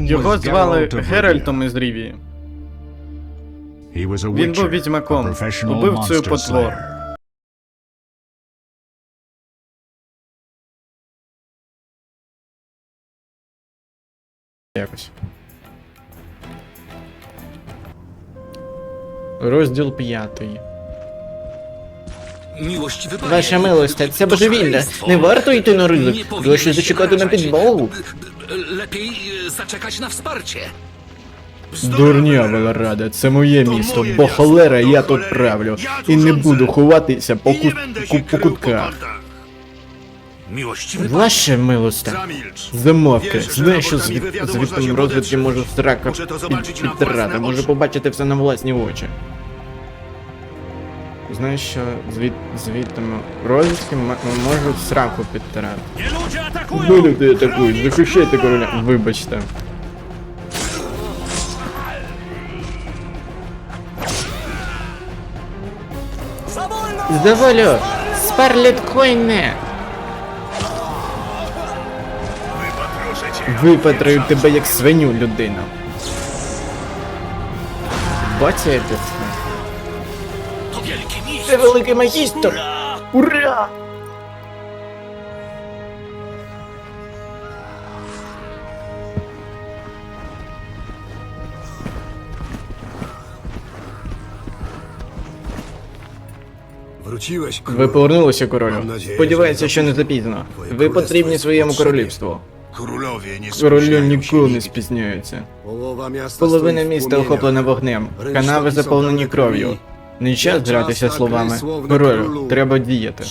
Його звали Геральтом із Рівії. Він був відьмаком, убивцею потвор. Якось. Розділ п'ятий. Ваша милосте, це божевілля. Не варто йти на ризик. Краще зачекати на підмогу. Lepiej e, zaczekać na wsparcie. Дурня Велорада, це моє місто, бо холера я тут правлю. І не буду ховатися по, ку... ку- по кутках. Ваше милосте. Замовки. Що Знаєш, що на звідти можна розвідки можу срака Може, то під... побачить на підтирати, власне можу побачити все на власні очі. Знаєш, що звід... звідти м- розвідки можуть сраку підтирати. Ну, люди атакують, захищайте короля. Вибачте. Заволю! Спарлет Койне! Випатраю тебе як свиню, людина. Бачите Це великий магістр! Ура! Ви повернулися, королю. Сподіваюся, що не запізно. Ви потрібні своєму королівству. Королю ніколи не. Половина Половина міста охоплена вогнем, канави заповнені кров'ю. Не час гратися словами. Королю, треба діяти.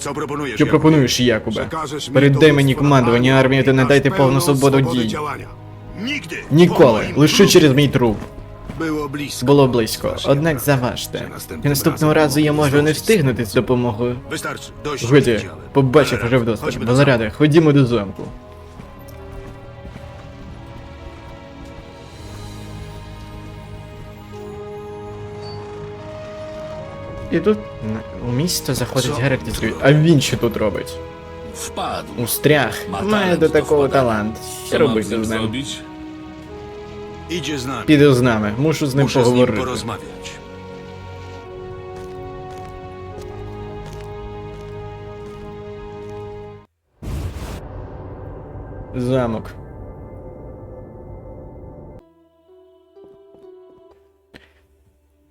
Що пропонуєш? Що пропонуєш, Якубе? Передай мені командування армії та надайте повну свободу дій. Ніколи, лише через мій труп. Було близько. Однак заважте. І наступного разу я можу не встигнути з допомогою. Годі, побачив уже вдосталь. до ходімо до замку. І тут у місто заходить Геральт із Ріві. А він що тут робить? Wpadł. Устряг. Має до такого талант. Що робити з ним? Іди з нами. Піде з нами, мушу з ним Muszę z nim поговорити. porozmawiać. Замок.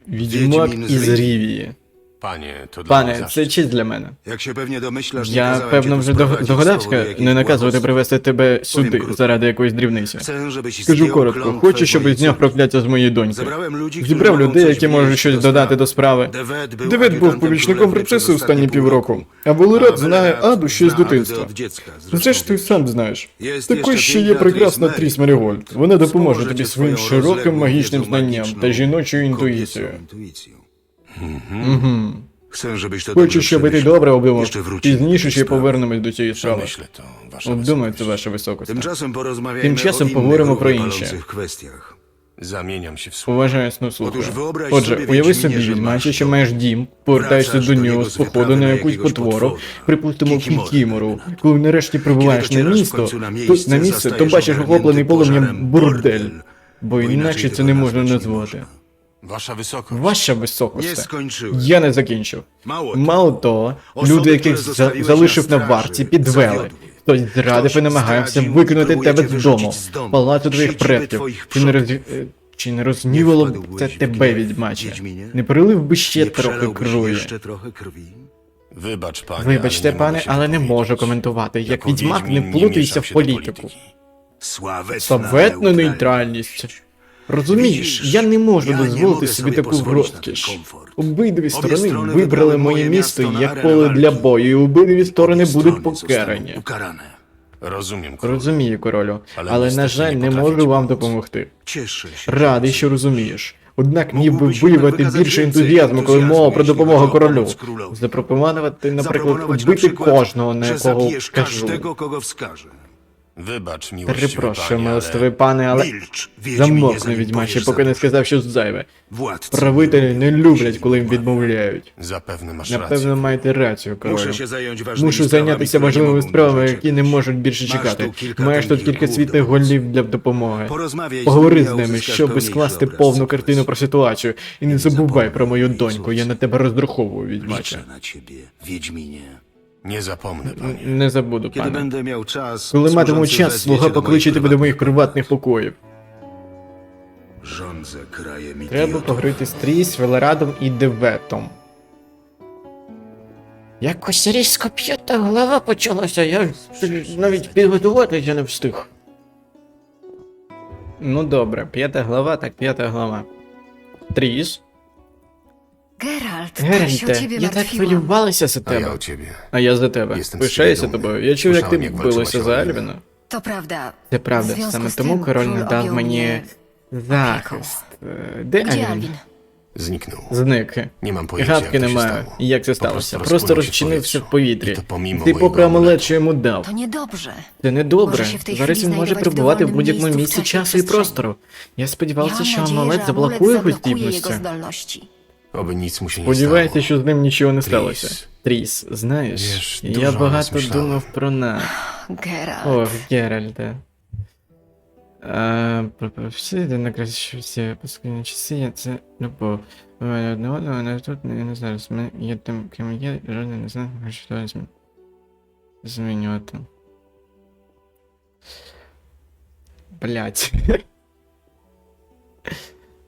Відьмак Wiedźmin z із. Рівії. Panie, to dla mnie Пане, це честь для мене. Jak się pewnie domyślasz, nie Я певно вже дог- догадався не наказувати привезти тебе сюди заради якоїсь дрібниці. Chcę, żebyś Скажу zdjął коротко, хочу, щоб twojej зняв прокляття з моєї доньки. Zebrałem ludzi, którzy Зібрав mogą людей, coś які можуть щось do додати до справи. Девет був Девет був помічником przez останні півроку, а roku. знає Аду ще з дитинства. це ж ти сам знаєш. Є Також ще ще є Тріс прекрасна Мерігольд. Тріс Мерігольд. Вона допоможе тобі своїм широким магічним знанням та жіночою інтуїцією. intuicją. Угу. Chcę, żebyś to Хочу, щоб ти przemyślał. добре обдумав. Jeszcze wrócimy Пізніше ще sprawy. повернемось до цієї справи. Przemyślę to, wasza Обдумайте, ваша високость. Tymczasem porozmawiajmy Тимчасом o innych поговоримо про інше. palących kwestiach. Zamieniam się w słuch. Уважасно слухаю. Отож, Отже, собі, уяви собі, що відьмаче, маєш що маєш дім, повертаєшся до до нього нього з походу на на якусь потвору, припустимо, Кікімору. кікімору. Коли нарешті прибуваєш на місто, na то miejsce, на місце, то бачиш охоплений полум'ям pożarem бурдель. Бо інакше це не можна назвати. Wasza wysokość. Ваша високосте. Я не закінчив. Того, Мало того, люди, яких за- залишив на варті, підвели. Хтось зрадив і намагався викинути тебе з дому, палацу твоїх предків. Чи не роз... е, Чи не рознівало б це тебе, відьмаче? Не пролив би ще трохи крові? Вибачте, пане, але не можу коментувати. Як відьмак, не плутайся в політику. Славетна нейтральність. Розумієш, я не можу дозволити собі таку розкіш. Обидві сторони вибрали моє місто як поле для бою, і обидві сторони будуть покарані. Rozumiem. Розумію, королю, Але на жаль, не можу вам допомогти. Радий, що розумієш. Однак міг би виявити більше ентузіазму, коли мова про допомогу королю. Запропонувати, наприклад, вбити кожного, на якого кажу. Wskaże. Перепрошую, милостивий ale пане, але замовкни відьмаче, поки не сказав щось зайве. Правителі не люблять, коли їм відмовляють. zapewne masz Напевно, маєте рацію, королю. Мушу зайнятися важливими справами, які не можуть більше чекати. Маєш тут кілька світних голів для допомоги. Поговори з ними, щоб скласти повну картину про ситуацію. І не забувай про мою доньку, я на тебе розраховую, відьмаче. Nie zapomnę, panie. Не забуду, Kiedy пане. będę miał czas, Коли матиму służący час, wezwie слуга cię do покличе moich тебе до моїх приватних покоїв. pokoi. Rządzę krajem Треба idiotów. поговорити з Тріс, Велерадом і Деветом. Якось різко п'ята голова почалася, я навіть підготуватися не встиг. Ну добре, п'ята глава, так п'ята глава. Тріс. Geralt, Геральте, я так хвилювалася за A ja тебе. o ciebie. А я за тебе. Єстем Пишаюся свідомий. тобою. Я чув, як ти як билася за Альвіна. Альвіна. To prawda. Це правда, саме тому король не дав мені захист. Е, Де Альвін? Zniknął. Зник. Nie mam pojęcia, Гадки jak to немає. Як це сталося? Просто розчинився в повітрі. Ти mojego попри амулет, що йому дав. Це не добре. Може, ще в тій Зараз хвилі він може знайдувати перебувати в будь-якому місці часу і простору. Я сподівався, що амулет заблокує його zablokuje здібності. Сподіваюся, що з ним нічого не сталося. Тріс, знаєш, я багато думав про нас. Geralt. Ох, про всі всі паскудні часи, я це любов. Одне одного, але тут не, не знаю, ми є тим, ким є, і жоден не знає, що змі- змінювати. Блять.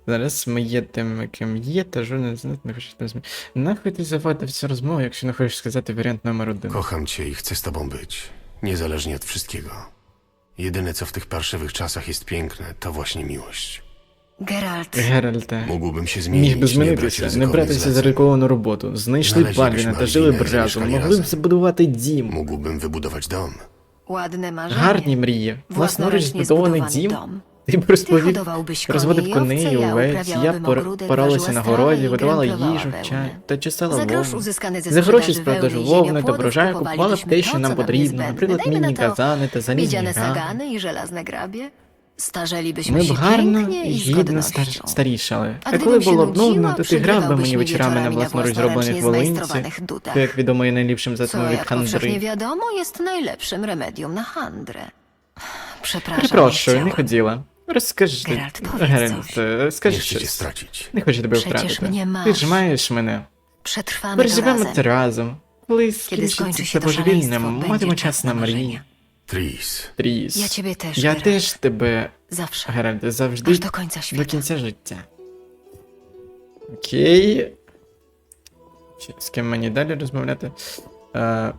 Зараз ми є тим, ким є, та жоден з них не хоче це змінити. Нахуй ти заводив цю розмову, якщо не хочеш сказати варіант номер один. Kocham cię i chcę z tobą być. Niezależnie od wszystkiego. Jedyne, co w tych parszywych czasach jest piękne, to właśnie miłość. Geralt. Геральте. Mógłbym się zmienić, Міг zmienić, би nie brać змінитися, не ryzykownych братися за zleceń. ризиковану роботу. Знайшли Належні Бальвіна та жили б Мальвіна, разом, зamieszкали могли б разом. забудувати дім. Mógłbym wybudować dom. Ładne marzenie. Гарні мрії. Власноруч Własnoręcznie збудований zbudowany дім. dom. Ти б розповів, розводив коней, овець, я поралася на городі, gręplowała їжу, чай та чесала грош вовну. За гроші з продажу вовни та врожаю б те, що нам потрібно. Наприклад, Dajmy мінні na to казани та залізні грани. Ми б гарно і гідно стар- старішали. А коли було б нудно, то ти грав би мені вечорами на власноруч зроблених волинці, то як відомо є найліпшим затмом від хандри. najlepszym remedium na handrę. Przepraszam, Перепрошую, nie не chciałam. Розкажи. Геральт, поwiedz Геральт, coś. скажи Nie chcę cię щось. stracić. Не хочу тебе Przecież втратити. mnie Ти ж маєш мене. Przetrwamy to Переживемо це разом. Коли Kiedy скінчиться skończy się to szaleństwo, będzie час czas на na мрії. marzenia. Tris. Тріс. Ja ciebie też, Я Geralt. теж тебе, Zawsze. Геральт, завжди Aż do końca до świata. кінця життя. Окей. Чи- З ким мені далі розмовляти? Е,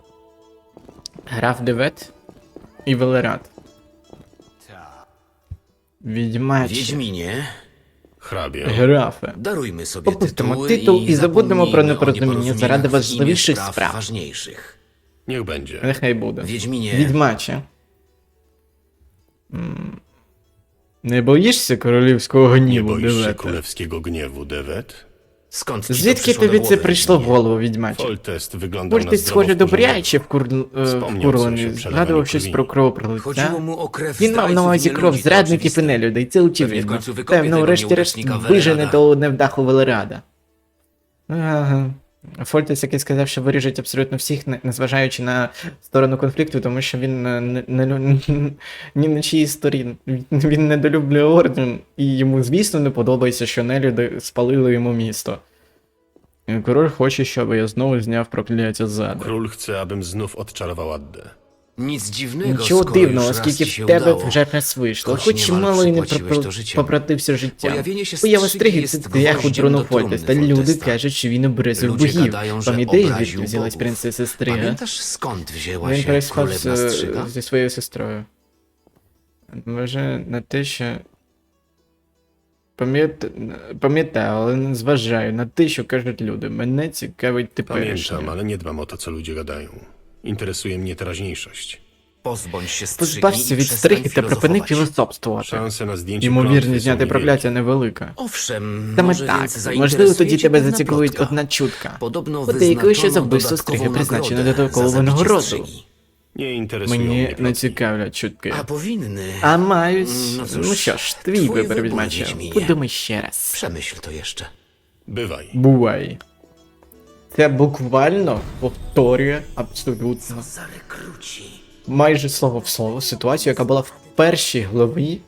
граф Девет і Велерат. Відьмачі. Wiedźminie, Hrabio. Графе. darujmy sobie Попустимо tytuły tytuł i i zapomnijmy o непорозуміння nieporozumieniach заради w spraw ważniejszych. Niech będzie. Нехай буде. Wiedźminie, Відьмаче. М, Не боїшся королівського Nie гніву, boisz się Девете? królewskiego gniewu, Devet? Skąd ci to Звідки przyszło тобі do це głowy, прийшло в голову, відьмаче? Foltest wyglądał zdrowo схоже добряче wkurzonego. вкур... е, Wspomniał вкурлений, згадував щось про кровопролиття. Chodziło mu o krew Він мав на zdrajców i увазі кров nieludzi, to зрадників і oczywiste. нелюдей, це w очевидно. Певно, врешті-решт вижене того невдаху Велерада. Ага. Фольтес, який сказав, що виріжуть абсолютно всіх, незважаючи на сторону конфлікту, тому що він не, не, не, ні на чиїй сторін. Він- недолюблює орден, і йому, звісно, не подобається, що нелюди спалили йому місто. Король хоче, щоб я знову зняв прокляття ззаду. Król chce, abym znów odczarował Addę. Nic dziwnego, Нічого skoro дивного, już raz оскільки ci się в тебе udało. вже раз вийшло. Хоч Хоч мало і не приплатився пропро- то життям. попратився життям. Поява стриги є це до трумни Фольтес, та люди Фольтеста. кажуть, що він образив Ludzie богів. gadają, że Пам'ятаєш, obraził звідки взялась bogów. принцеса Стрига? Pamiętasz skąd wzięła Він się переспав królewna з, strzyga? зі своєю сестрою. Може, на те, що. Пам'ят... Пам'ятаю, але не зважаю на те, що кажуть люди. Мене цікавить теперішнє. Pamiętam, ale nie dbam o to, co ludzie gadają. Interesuje mnie teraźniejszość. Pozbądź się Позбався і від стриги та припини filozofować. філософствувати. Szanse na zdjęcie Ймовірність niewielkie. прокляття невелика. Owszem, Саме może так, więc можливо, zainteresuje тоді cię тебе pewna зацікавить plotka. одна чутка. Podobno Подейкує, що за wyznaczono вбивство dodatkową стриги призначено nagrodę додаткову za zabicie винагороду. strzygi. Nie interesują Мені mnie не цікавлять чутки. A powinny. А мають. Ну, ж, Ну що ж, твій твій вибір вибір, відмаче. Wiedźminie. Подумай ще раз. Przemyśl to jeszcze. Bywaj. Бувай. Це буквально повторює абсолютно майже слово в слово ситуацію, яка була в першій главі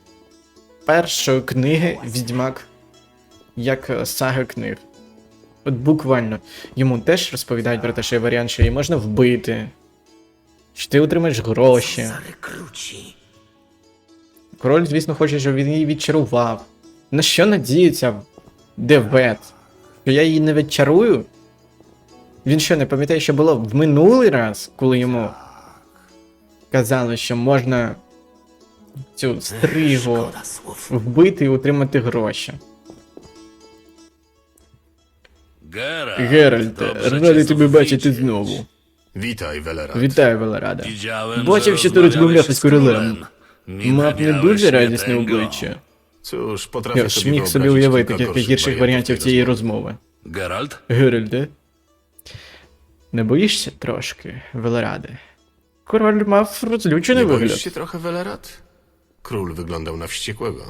першої книги Відьмак як е, сага книг. От буквально йому теж розповідають про те, що є варіант, що її можна вбити, що ти отримаєш гроші. Король, звісно, хоче, щоб він її відчарував. На що надіється Девет? Що я її не відчарую? Він що, не пам'ятає, що було в минулий раз, коли йому казали, що можна цю стригу вбити і отримати гроші. Dobrze радий тебе бачити знову. Witaj, Welerad. Вітаю, Велерада. Бачив, що ти розмовляв rozmawiałeś із королем. Мав не дуже радісне обличчя. Я ж міг собі уявити кілька гірших варіантів цієї розмови. Geralt? Геральде? Не боїшся трошки, Велераде? Король мав розлючений Nie boisz вигляд. się trochę, Welerad? Król wyglądał na wściekłego.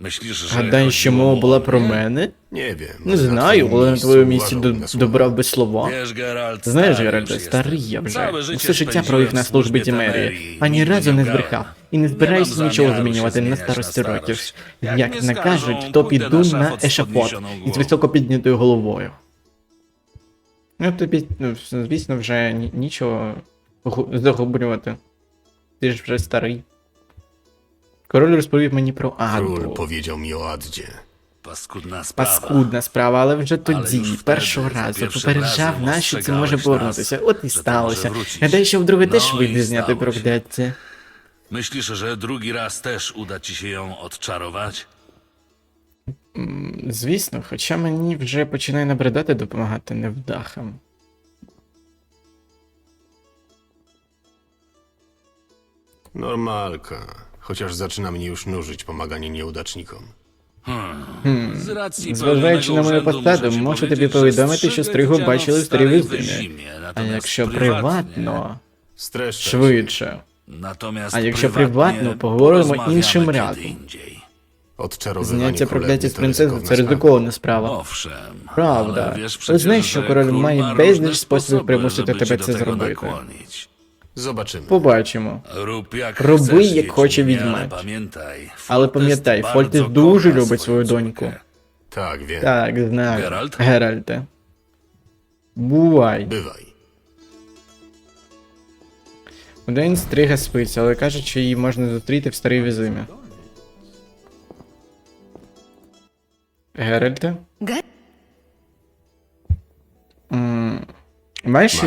Myślisz, że Гадаєш, що мова була про мене? Nie wiem. Не na знаю, twoim але на miejscu твоєму місці uważałbym до- na słowa. добрав би слова. Wiesz, Geralt, Знаєш, stary Геральде, już старий jestem. я вже. Całe życie Все життя spędziłem провів на службі służbie Тімерії. Temerii. Ані разу nie не збрехав. І не mam нічого się змінювати на zmieniać старості na років. starość. Як Jak mnie накажуть, skażą, то pójdę піду на на ешафот podniesioną із głową. високо піднятою головою. Ну, тобі, ну, звісно, вже нічого загублювати. Ти ж вже старий. Король розповів мені про Król Аду. powiedział mi o Addzie. Paskudna sprawa. Паскудна справа, але вже тоді, już першого разу, попереджав razem нас, що це може повернутися. От і сталося. wrócić. Гадаю, що вдруге теж No вийде і зняти się. прокляття. Myślisz, że drugi raz też uda ci się ją odczarować? Звісно, хоча мені вже починає набридати допомагати невдахам. Normalka. Chociaż zaczyna mnie już nużyć pomaganie nieudacznikom. Racji Зважаючи на мою посаду, можу тобі повідомити, що стригу бачили в старій. Wyzimie, А якщо приватно, Streszczę швидше. А якщо приватно, поговоримо іншим разом. Odczarowywanie Зняття królewny прокляття з принцеси це ризикована справа. Owszem, Правда. ale wiesz Ти przecież, знаєш, що że король król має ma безліч różne способів sposoby, примусити żeby тебе cię це tego зробити. nakłonić. Zobaczymy. Побачимо. Rób jak Роби, chcesz, як хоче Wiedźminie, відьмач. ale пам'ятай, Але Foltest пам'ятай, bardzo Фольтес дуже kocha любить свою swoją доньку. córkę. Tak, wiem. Так, знаю. Геральт? Геральте. Бувай. Bywaj. Удень стрига спиться, але каже, що її можна зустріти в старій візимі. Геральте? М, Маєш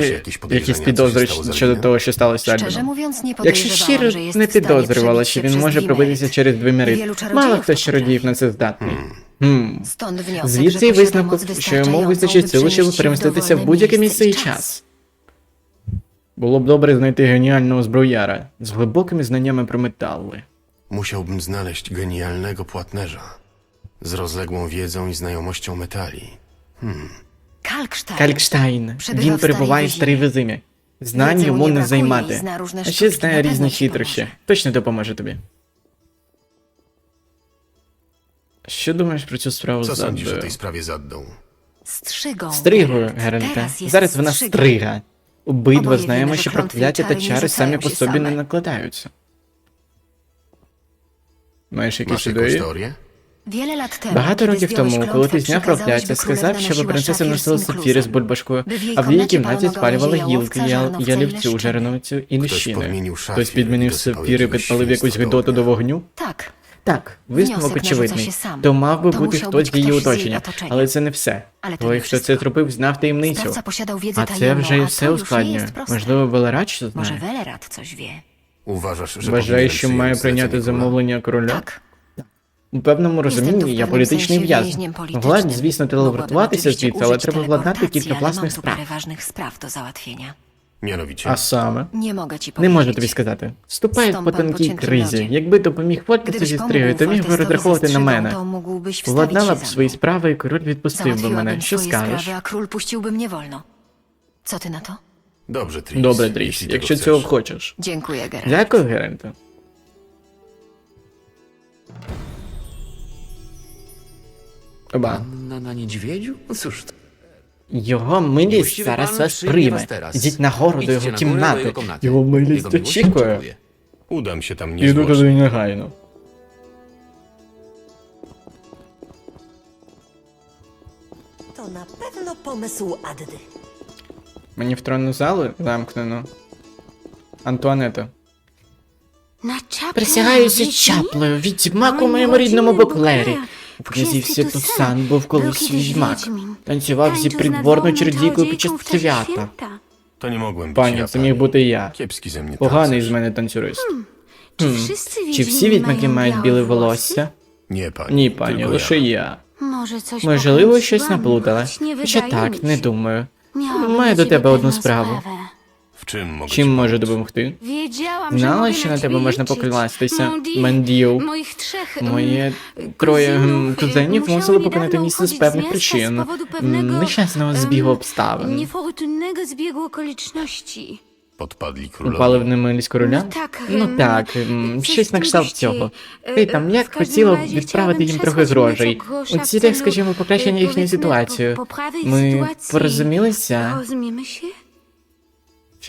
якісь підозри щодо того, що сталося з Szczerze Альбіном? mówiąc, nie Якщо podejrzewałam, щиро że jest не w stanie підозрювала, przebić що się він przez може пробитися через двімерит. Wielu czarodziejów Мало to хто з чародіїв на це здатний. Хм. Stąd wniosek, Звідси że і posiada висновок, що йому wystarczającą, вистачить by сили, щоб переміститися в dowolne будь-яке місце і час. Було б добре знайти геніального зброяра з глибокими знаннями про метали. Musiałbym znaleźć genialnego płatnerza. Z rozległą wiedzą i znajomością metali. Kalkstein. Калькштайн. Прибирав Він в перебуває в старій старій визимі. Знань Wiedzy йому mu nie не brakuje займати. і зна różne А ще sztuczki, знає на різні pewno ci хитрощі. pomoże. Точно допоможе тобі. Що думаєш про цю справу Co з sądzisz o Аддою? tej sprawie z Addą? Strzygą. Стригою, Geralt. Геральте. Teraz jest Зараз вона strzyga. стрига. Обидва Обоє знаємо, вірно, що що клятви і прокляття та чари не чари самі по рzucają się собі не same. накладаються. Маєш якісь Masz jakąś ідеї? teorię? Багато zdjąłeś тому, коли ти зняв прокляття, сказав, щоб принцеса носила сапфіри з бульбашкою, а в її кімнаті palono спалювали гілки, ялівцю, жареновицю і ліщини. Хтось підмінив і сапфіри, підпалив якусь гидоту до вогню? Tak. Так, висновок очевидний. То мав би бути хтось з її оточення. Але це не все. Той, хто це зробив, знав таємницю. А це вже і все ускладнює. Можливо, Велерач що Może знає. Welerat coś wie. Uważasz, że Вважає, powinienem що має прийняти замовлення короля. Tak. У певному розумінні я політичний в'язень. więźniem звісно, телепортуватися звідси, але треба владнати кілька власних справ. А саме. Не можу тобі сказати. Вступай по тонкій кризі. Якби допоміг Фольтесу зі Gdybyś стригою, то міг би розраховувати на мене. Владнала б свої справи, і король відпустив би мене. Що скажеш? Добре, tego якщо цього хочеш. Дякую, Геральте. Оба. Na, na niedźwiedziu? No Cóż, to Його милість зараз вас przyjmie прийме. was teraz. Ідіть нагору до idźcie його na górę do кімнати. jego komnaty. Його милість Jego miłość очікує. oczekuje. Udam się tam Іду niezwłocznie. туди негайно. To na pewno pomysł Addy. Мені в тронну залу замкнено. Антуанета. Присягаюся чаплею, відьмак у моєму рідному Боклері. У князів Святосан був колись відьмак. Танцював зі придворною чародійкою під час свята. To nie mogłem być Пані, це міг бути я. Ze mnie Поганий з мене танцюрист. Чи всі відьмаки мають біле волосся? Nie, pani. Ні, пані, лише я. Можливо, Можливо, щось наплутала. Хоча так, не думаю. Маю до тебе одну справу. W czym mogę Чим можу допомогти? Знала, що на тебе можна покластися. Манділ. Моє Моє троє м, кузенів мусили покинути місце з певних причин. М, Нещасного збігу обставин. Niefortunnego zbiegu okoliczności. Podpadli Упали в немилість короля? Ну, так, Ну ем, так, м, це щось на кшталт цього. Е, Ти там е, як кожному хотіла разі відправити їм трохи przesłać грошей. У цілях, скажімо, покращення е, їхньої ситуації. Ми порозумілися? Się?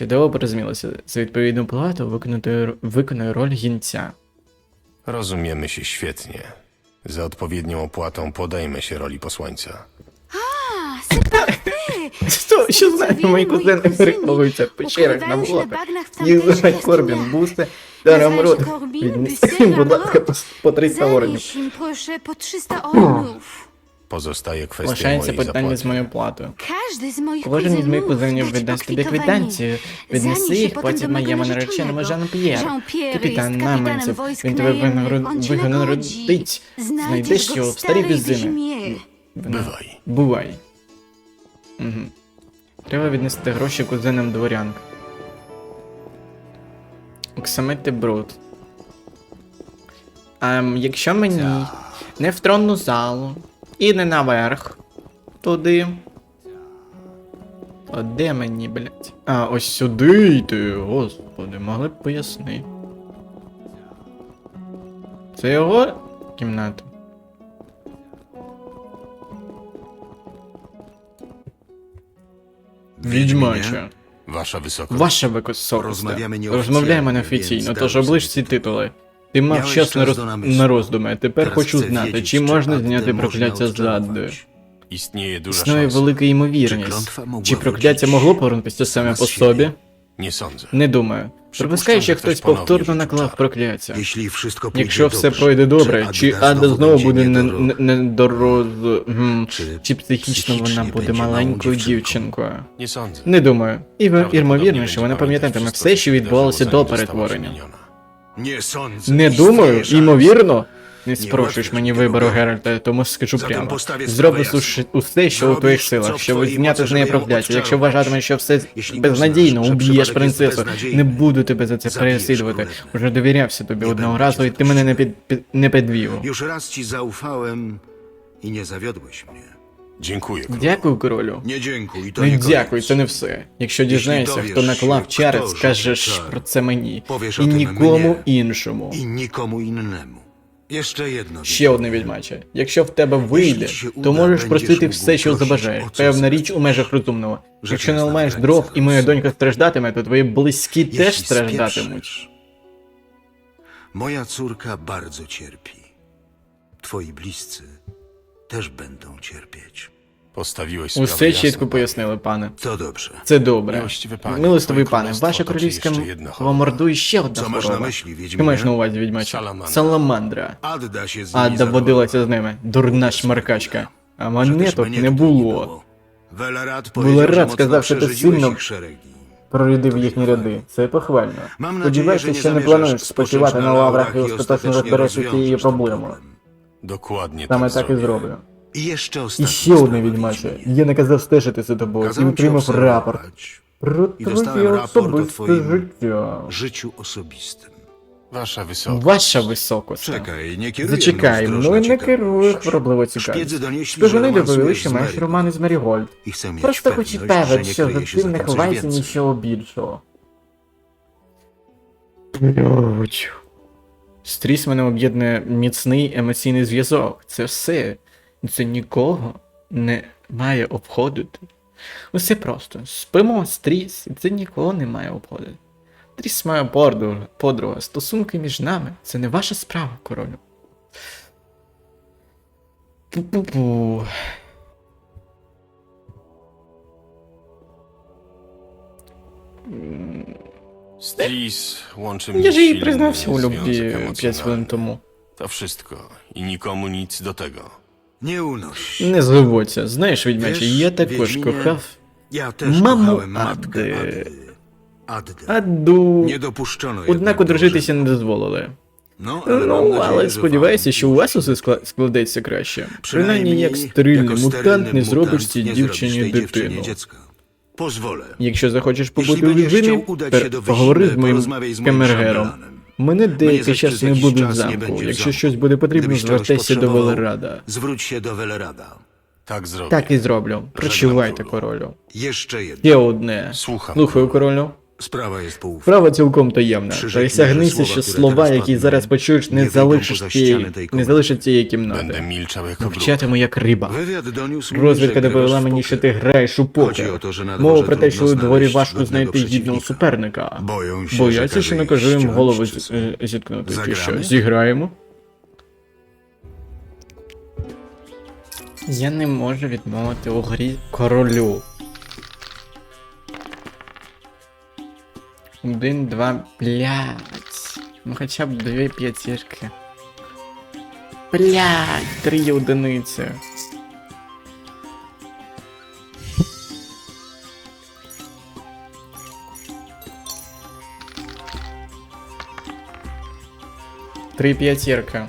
Чудово порозумілися. За відповідну плату виконати, виконаю роль гінця. Rozumiemy się świetnie. Za odpowiednią opłatą podejmę się roli posłańca. Що, що знаєте, мої кузени переховуються в печерах на болотах. Їх tamtejszych Корбін. Бусе та Рамрот. Будь ласка, по, по 300 оренів. Im proszę po 300 ornów. Pozostaje kwestia Лишається mojej питання з моєю платою. Każdy z moich Кожен із моїх кузенів віддасть тобі квитанцію. Віднеси їх потім моєму нареченому. Жан-П'єру. Жан-П'єр Капітан wojsk Він тебе винагород- винагородить. Знайдеш його в старій. Bywaj. Бувай. Угу. Треба віднести гроші кузенам дворянки. Оксамити бруд. Ем, якщо мені не в тронну залу і не наверх туди. То де мені, блядь? А, ось сюди йти, господи, могли б пояснити. Це його кімната? Відьмача. Wasza wysokość. Ваше високосте. Розмовляємо неофіційно, тож оближ ці титули. Ти мав час на, роз... на роздуми, тепер хочу знати, чи можна зняти прокляття з duża Існує велика ймовірність. Чи прокляття могло повернутися саме по собі? Не думаю. Припускаю, що хтось повторно наклав прокляття. Якщо все пройде добре, чи Ада знову буде не, niedoro- не, недороз... Чи психічно вона буде маленькою дівчинкою? Не думаю. І Prawdopodobnie ймовірніше, вона пам'ятатиме все, що відбувалося до перетворення. Не думаю, ймовірно. Не Ні, спрошуєш мені вибору. Геральта, тому скажу прямо. Зроби усе, що у твоїх силах, щоб зняти з неї прокляття. Якщо вважатимеш, що все безнадійно, уб'єш принцесу, не буду тебе за це переслідувати. Вже довірявся тобі одного разу, і ти мене не, під, не підвів. Raz ci zaufałem i nie zawiodłeś mnie. Dziękuję. królu. Дякую, королю. Nie dziękuj, to Не дякую, це не все. Якщо дізнаєшся, хто наклав чари, скажеш про це мені. І нікому іншому. Innemu. Jeszcze jedno. Ще одне відьмаче. Якщо в тебе вийде, то можеш просити все, що забажаєш. Певна річ у межах розумного. Якщо не ламаєш дров і моя донька страждатиме, то твої близькі теж страждатимуть. Moja córka bardzo cierpi. Twoi bliscy też będą cierpieć. Postawiłeś sprawę Усе jasno. чітко пояснили, пане. To dobrze. Це добре. Милостивий пане, Милостивий твоє пане, королівство королівська чи ще єдна хвороба? мордує ще одна Co masz na хвороба. myśli, Що маєш на увазі, відьмаче? Саламандра. Саламандра. Adda się z nimi Ада zadowoliła. водилася з ними. Дурна шмаркачка. А мене Przecież тут mnie не tu було. Велерад powiedział, że сказав, що ти przeżydziłeś сильно ich szeregi. Прорядив їхні ряди. Це похвально. Mam nadzieję, Сподіваюся, nie що не zamierzasz плануєш спочивати na на лаврах і остаточно розберешся rozwiążesz цією problem. Dokładnie Саме так і зроблю. I jeszcze І ostatnia ще одне відьмаче. Я наказав стежити за тобою і Kazałem ci отримав рапорт obserwować про твоє dostałem raport o особисте twoim життя. życiu osobistym. Wasza wysokość. Ваша високость. Czekaj, nie kieruję Зачекай, mną ну не керує ciekawość. хворобливо цікавість. że Шпигуни довели, що маєш романи з Мері Гольд. I chcę mieć Просто pewność, że певен, nie що за kryje się цим не tym coś ховається więcej. нічого більшого. Блять. Стріс мене об'єднує міцний емоційний зв'язок. Це все. Це нікого не має обходити. Усе просто. Спимо стріс, і це нікого не має обходити. Тріс моя подруга, подруга. Стосунки між нами це не ваша справа, королю. Пу-пу-пу. Stris łączy mnie Я ж їй silny признався у związek любві 5 emocjonalny. хвилин тому. To wszystko. I nikomu nic do tego. Nie unoś. Не звивоться. Знаєш, відьмаче, Wiesz, я також Wiedźminie, кохав Ja też Mamo kochałem matkę Addy. Addy. Addę. Адду. Nie dopuszczono Однак jednak одружитися не дозволили. No, ale mam Ну, nadzieję, але że сподіваюся, wam що у вас усе скла- складеться краще. Принаймні, Przynajmniej як стерильний jako мутант sterylny не зробиш mutant цій nie zrobisz дівчині дитину. Pozwolę. Якщо захочеш побути Jeśli у będziesz Львові, chciał udać się do поговори з моїм porozmawiaj z moim камергером. Мене деякий час не буде в замку. będzie w Якщо zamku. щось буде потрібно, звертайся до Велерада. Zwróć się do Velerada. Tak zrobię. Так і зроблю. Прощавайте, кrólu. королю. Jeszcze jedno. Є одне. Słucham. Слухаю, королю. Jest poufna. Справа цілком таємна. Присягнися, що слова, які зараз почуєш, не залишиш цієї, не залишиш цієї кімнати. Вчатиму як риба. Розвідка w мені, що ти граєш у покер. Мова про те, що у дворі важко знайти гідного суперника. Бояться, що накажу їм голову е, зіткнути. Ти що, зіграємо? Я не можу відмовити у грі королю. Один, два, блядь. Ну хоча б дві п'ятірки. Блядь, три одиниці. Три п'ятірки.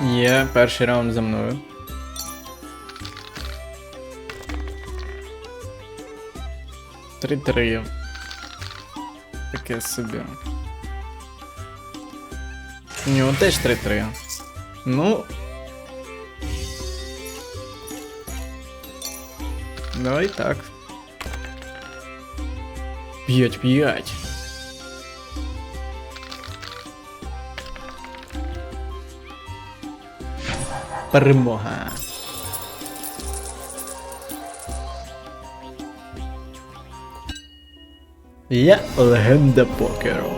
Є, перший раунд за мною. Три-три. Таке собі. У нього теж 3-3. Ну. Давай так. 5-5. Перемога. Я легенда покеру.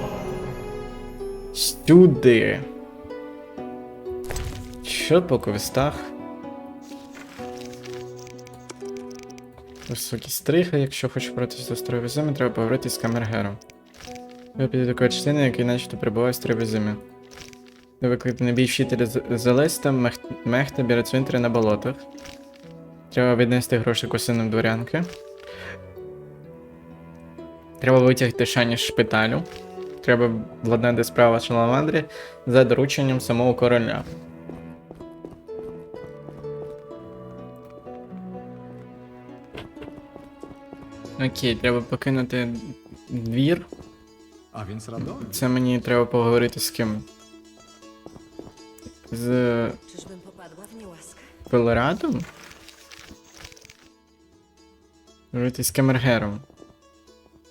Сюди. Що по квестах? Високі стрихи, якщо хочеш боротися з острою зими, треба поговорити з камергером. Ви піде до частини, який начебто перебуває в строї зимі. Ви викликати на бій вчителя З- Зелеста, Мех... Біля цвинтаря на болотах. Треба віднести гроші косинам дворянки. Треба витягти шані з шпиталю. Треба владнати справа Шаламандрі за дорученням самого короля. Окей, треба покинути двір. A więc Radoń. Це мені треба поговорити з ким? З? Пелерадом? Говорити з Камергером.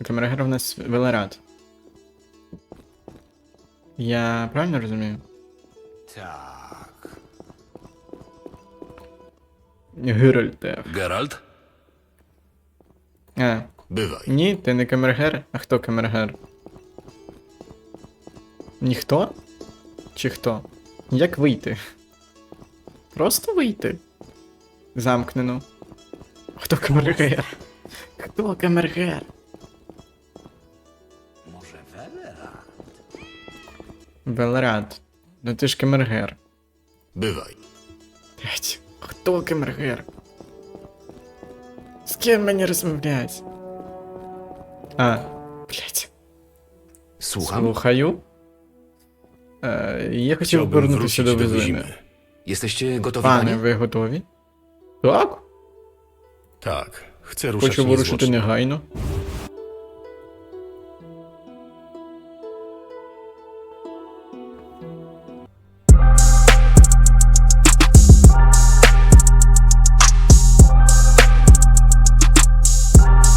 Камергер у нас Велерад. Я правильно розумію? Tak. Геральте. Geralt? А, Bywaj. ні, ти не Камергер? А хто Камергер? Ніхто? Чи хто? Як вийти? Просто вийти? Замкнено. Хто Камергер? Хто Камергер? Велрад. Ну ти ж Камергер. Bywaj. Блять, хто Камергер? З ким мені розмовлять? А, блять. Słucham? Слухаю. Е, я хотів Chciałbym повернутися wrócić до do Визими. Wyzimy. Jesteście gotowi, Пане, panie? ви готові? Так? Tak. Chcę ruszać Хочу вирушити niezwłocznie. негайно.